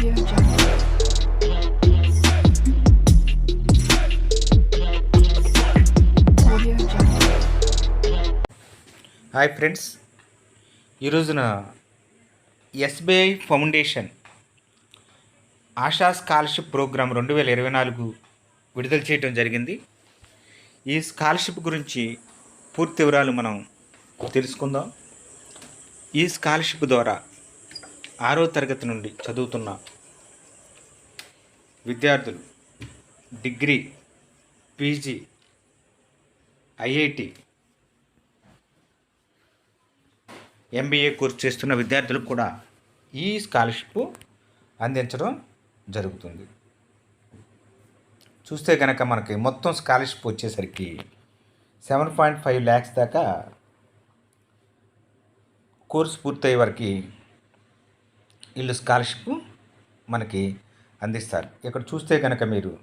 Hi friends ఈ రోజున SBI foundation Asha scholarship program రెండు వేల ఇరవై నాలుగు విడుదల చేయడం జరిగింది. ఈ స్కాలర్షిప్ గురించి పూర్తి వివరాలు మనం తెలుసుకుందాం. ఈ స్కాలర్షిప్ ద్వారా ఆరో తరగతి నుండి చదువుతున్న విద్యార్థులు degree PG IIT MBA course చేస్తున్న విద్యార్థులకు కూడా ఈ స్కాలర్షిప్ అందించడం జరుగుతుంది. చూస్తే కనుక మనకి మొత్తం స్కాలర్షిప్ వచ్చేసరికి సెవెన్ పాయింట్ ఫైవ్ ల్యాక్స్ దాకా కోర్సు పూర్తయ్యే వరకు వీళ్ళు స్కాలర్షిప్ మనకి అందిస్తారు. ఇక్కడ చూస్తే కనుక మీరు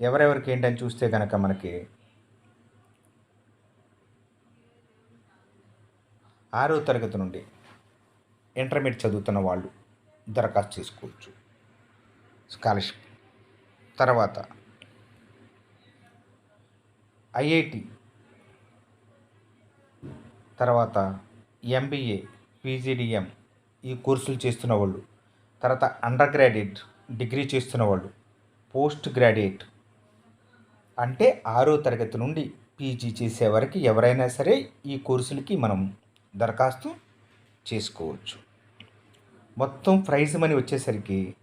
ఎవరెవరికి ఏంటని చూస్తే కనుక మనకి ఆరో తరగతి నుండి ఇంటర్మీడియట్ చదువుతున్న వాళ్ళు దరఖాస్తు చేసుకోవచ్చు. స్కాలర్షిప్. తర్వాత ఐఐటి తర్వాత ఎంబీఏ పీజీడిఎం ఈ కోర్సులు చేస్తున్న వాళ్ళు తర్వాత అండర్ గ్రాడ్యుయేట్ డిగ్రీ చేస్తున్న వాళ్ళు పోస్ట్ గ్రాడ్యుయేట్ అంటే ఆరో తరగతి నుండి పీజీ చేసే వరకు ఎవరైనా సరే ఈ కోర్సులకి మనం దరఖాస్తు చేసుకోవచ్చు. మొత్తం ప్రైజ్ మనీ వచ్చేసరికి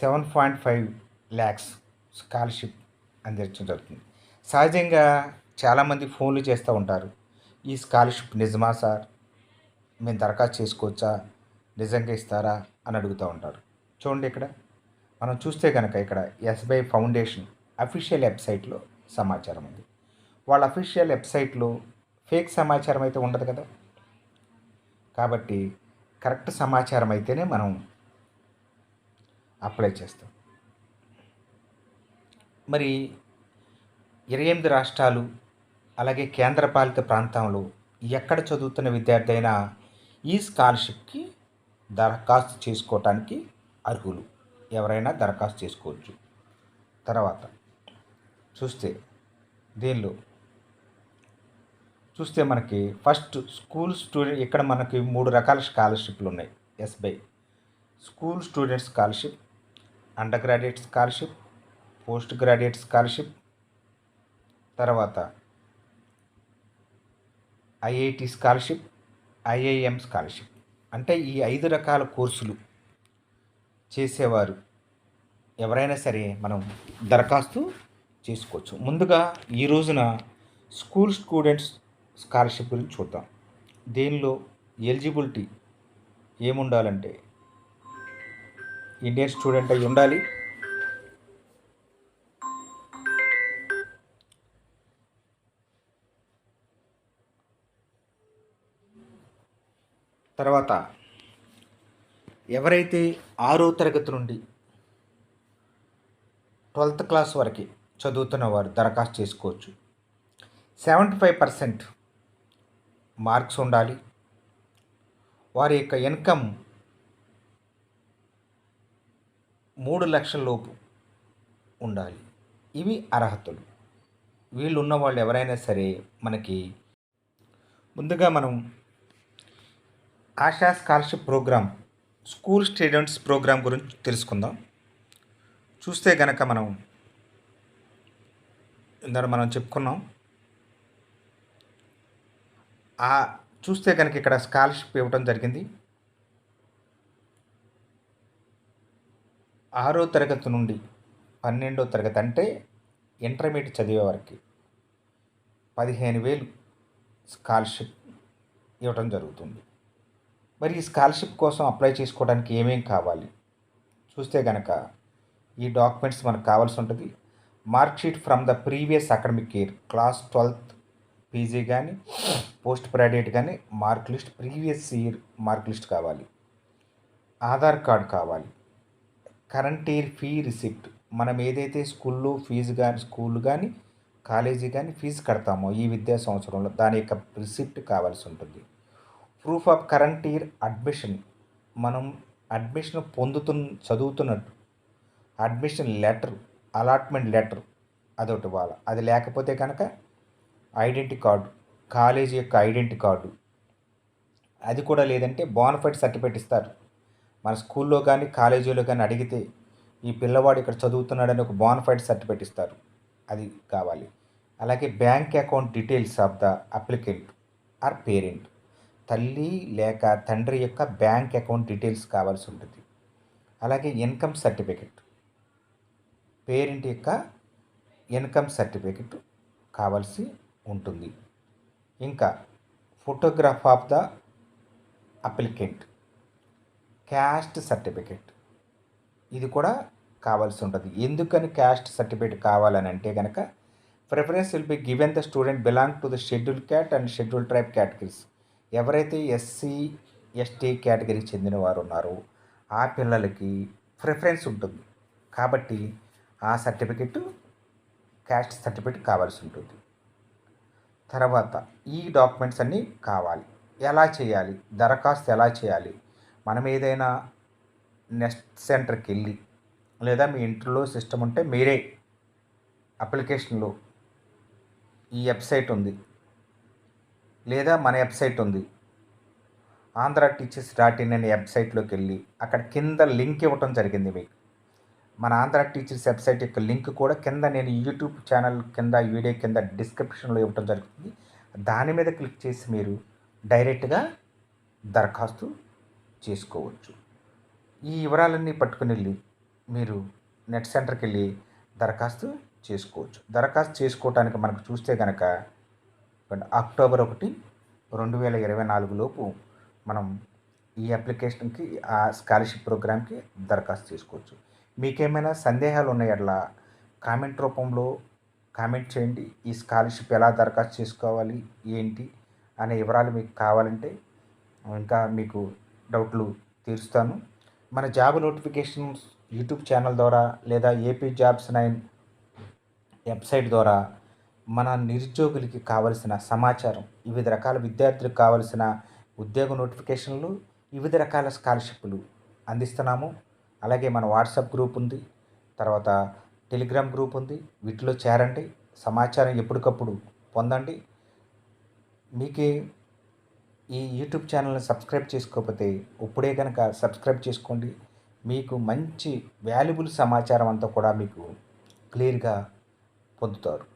seven point five lakhs scholarship అందించడం జరుగుతుంది. సహజంగా చాలామంది ఫోన్లు చేస్తూ ఉంటారు. ఈ స్కాలర్షిప్ నిజమా సార్? మేము దరఖాస్తు చేసుకోవచ్చా? నిజంగా ఇస్తారా అని అడుగుతూ ఉంటారు చూడండి ఇక్కడ. మనం చూస్తే కనుక ఇక్కడ ఎస్బీఐ ఫౌండేషన్ అఫీషియల్ వెబ్సైట్లో సమాచారం ఉంది. వాళ్ళ అఫీషియల్ వెబ్సైట్లో ఫేక్ సమాచారం అయితే ఉండదు కదా? కాబట్టి కరెక్ట్ సమాచారం అయితేనే మనం అప్లై చేస్తాం. మరి ఇరవై ఎనిమిది రాష్ట్రాలు అలాగే కేంద్రపాలిత ప్రాంతంలో ఎక్కడ చదువుతున్న విద్యార్థి అయినా ఈ స్కాలర్షిప్కి దరఖాస్తు చేసుకోవటానికి అర్హులు. ఎవరైనా దరఖాస్తు చేసుకోవచ్చు. తర్వాత చూస్తే దీనిలో చూస్తే మనకి ఫస్ట్ స్కూల్ స్టూడెంట్ ఇక్కడ మనకి మూడు రకాల స్కాలర్షిప్లు ఉన్నాయి. SBI school student scholarship undergraduate scholarship postgraduate scholarship తర్వాత ఐఐటి స్కాలర్షిప్ ఐఐఎం స్కాలర్షిప్. అంటే ఈ ఐదు రకాల కోర్సులు చేసేవారు ఎవరైనా సరే మనం దరఖాస్తు చేసుకోవచ్చు. ముందుగా ఈ రోజున స్కూల్ స్టూడెంట్స్ స్కాలర్షిప్ గురించి చూద్దాం. దీనిలో ఎలిజిబిలిటీ ఏముండాలంటే ఇండియన్ స్టూడెంట్ అయి ఉండాలి తర్వాత ఎవరైతే ఆరో తరగతి నుండి ట్వెల్త్ క్లాస్ వరకు చదువుతున్న వారు దరఖాస్తు చేసుకోవచ్చు. సెవెంటీ ఫైవ్ పర్సెంట్ మార్క్స్ ఉండాలి. వారి యొక్క ఇన్కమ్ మూడు లక్షల లోపు ఉండాలి. ఇవి అర్హతలు. వీళ్ళు ఉన్న వాళ్ళు ఎవరైనా సరే మనకి ముందుగా మనం Asha scholarship program school students program గురించి తెలుసుకుందాం. చూస్తే గనక మనం ఇందాక మనం చెప్పుకున్నాం. ఆ చూస్తే కనుక ఇక్కడ స్కాలర్షిప్ ఇవ్వడం జరిగింది. ఆరో తరగతి నుండి పన్నెండో తరగతి అంటే ఇంటర్మీడియట్ చదివే వారికి పదిహేను వేలు స్కాలర్షిప్ ఇవ్వడం జరుగుతుంది. మరి ఈ స్కాలర్షిప్ కోసం అప్లై చేసుకోవడానికి ఏమేం కావాలి? చూస్తే కనుక ఈ డాక్యుమెంట్స్ మనకు కావాల్సి ఉంటుంది. Marksheet from the previous academic year. Class twelfth PG కానీ పోస్ట్ గ్రాడ్యుయేట్ కానీ mark list previous year mark list కావాలి. ఆధార్ కార్డ్ కావాలి. Current year fee receipt. మనం ఏదైతే స్కూల్లో ఫీజు కానీ స్కూల్ కానీ కాలేజీ కానీ ఫీజు కడతామో ఈ విద్యా సంవత్సరంలో దాని యొక్క రిసిప్ట్ కావాల్సి ఉంటుంది. Proof of current year admission మనం అడ్మిషన్ పొందుతు చదువుతున్నట్టు. అడ్మిషన్ లెటర్ అలాట్మెంట్ లెటర్ అదొకటి వాళ్ళ అది లేకపోతే కనుక ఐడెంటిటీ కార్డు కాలేజీ యొక్క ఐడెంటిటీ కార్డు అది కూడా లేదంటే బోనఫైడ్ సర్టిఫికేట్ ఇస్తారు. మన స్కూల్లో కానీ కాలేజీలో కానీ అడిగితే ఈ పిల్లవాడు ఇక్కడ చదువుతున్నాడని ఒక బోనఫైడ్ సర్టిఫికేట్ ఇస్తారు. అది కావాలి. అలాగే bank account details of the applicant or parent తల్లి లేక తండ్రి యొక్క బ్యాంక్ అకౌంట్ డీటెయిల్స్ కావాల్సి ఉంటుంది. అలాగే ఇన్కమ్ సర్టిఫికెట్ పేరెంట్ యొక్క ఇన్కమ్ సర్టిఫికెట్ కావాల్సి ఉంటుంది. ఇంకా photograph of the applicant caste certificate ఇది కూడా కావాల్సి ఉంటుంది. ఎందుకని క్యాస్ట్ సర్టిఫికేట్ కావాలని అంటే కనుక preference will be given the student belong to the schedule cat and schedule tribe categories. ఎవరైతే ఎస్సీ ఎస్టీ కేటగిరీకి చెందిన వారు ఉన్నారో ఆ పిల్లలకి ప్రిఫరెన్స్ ఉంటుంది. కాబట్టి ఆ సర్టిఫికెట్ క్యాస్ట్ సర్టిఫికెట్ కావాల్సి ఉంటుంది. తర్వాత ఈ డాక్యుమెంట్స్ అన్నీ కావాలి. ఎలా చేయాలి? దరఖాస్తు ఎలా చేయాలి? మనం ఏదైనా నెస్ట్ సెంటర్కి వెళ్ళి లేదా మీ ఇంట్లో సిస్టమ్ ఉంటే మీరే అప్లికేషన్లో ఈ వెబ్సైట్ ఉంది. లేదా మన వెబ్సైట్ ఉంది. ఆంధ్ర టీచర్స్ డాట్ ఇన్ అనే వెబ్సైట్లోకి వెళ్ళి అక్కడ కింద లింక్ ఇవ్వటం జరిగింది మీకు. మన ఆంధ్ర టీచర్స్ వెబ్సైట్ యొక్క లింక్ కూడా కింద నేను యూట్యూబ్ ఛానల్ కింద వీడియో కింద డిస్క్రిప్షన్లో ఇవ్వటం జరుగుతుంది. దాని మీద క్లిక్ చేసి మీరు డైరెక్ట్గా దరఖాస్తు చేసుకోవచ్చు. ఈ వివరాలన్నీ పట్టుకుని వెళ్ళి మీరు నెట్ సెంటర్కి వెళ్ళి దరఖాస్తు చేసుకోవచ్చు. దరఖాస్తు చేసుకోవటానికి మనకు చూస్తే కనుక అక్టోబర్ ఒకటి రెండు వేల ఇరవై నాలుగులోపు మనం ఈ అప్లికేషన్కి ఆ స్కాలర్షిప్ ప్రోగ్రామ్కి దరఖాస్తు చేసుకోవచ్చు. మీకేమైనా సందేహాలు ఉన్నాయట్లా కామెంట్ రూపంలో కామెంట్ చేయండి. ఈ స్కాలర్షిప్ ఎలా దరఖాస్తు చేసుకోవాలి? ఏంటి? అనే వివరాలు మీకు కావాలంటే ఇంకా మీకు డౌట్లు తీరుస్తాను. మన జాబ్ నోటిఫికేషన్స్ యూట్యూబ్ ఛానల్ ద్వారా లేదా ఏపీ జాబ్స్ నైన్ వెబ్సైట్ ద్వారా మన నిరుద్యోగులకి కావలసిన సమాచారం వివిధ రకాల విద్యార్థులకు కావలసిన ఉద్యోగ నోటిఫికేషన్లు వివిధ రకాల స్కాలర్షిప్లు అందిస్తున్నాము. అలాగే మన వాట్సాప్ గ్రూప్ ఉంది తర్వాత టెలిగ్రామ్ గ్రూప్ ఉంది. వీటిలో చేరండి సమాచారం ఎప్పటికప్పుడు పొందండి. మీకే ఈ యూట్యూబ్ ఛానల్ని సబ్స్క్రైబ్ చేసుకోకపోతే ఇప్పుడే కనుక సబ్స్క్రైబ్ చేసుకోండి. మీకు మంచి వాల్యుబుల్ సమాచారం అంతా కూడా మీకు క్లియర్గా పొందుతారు.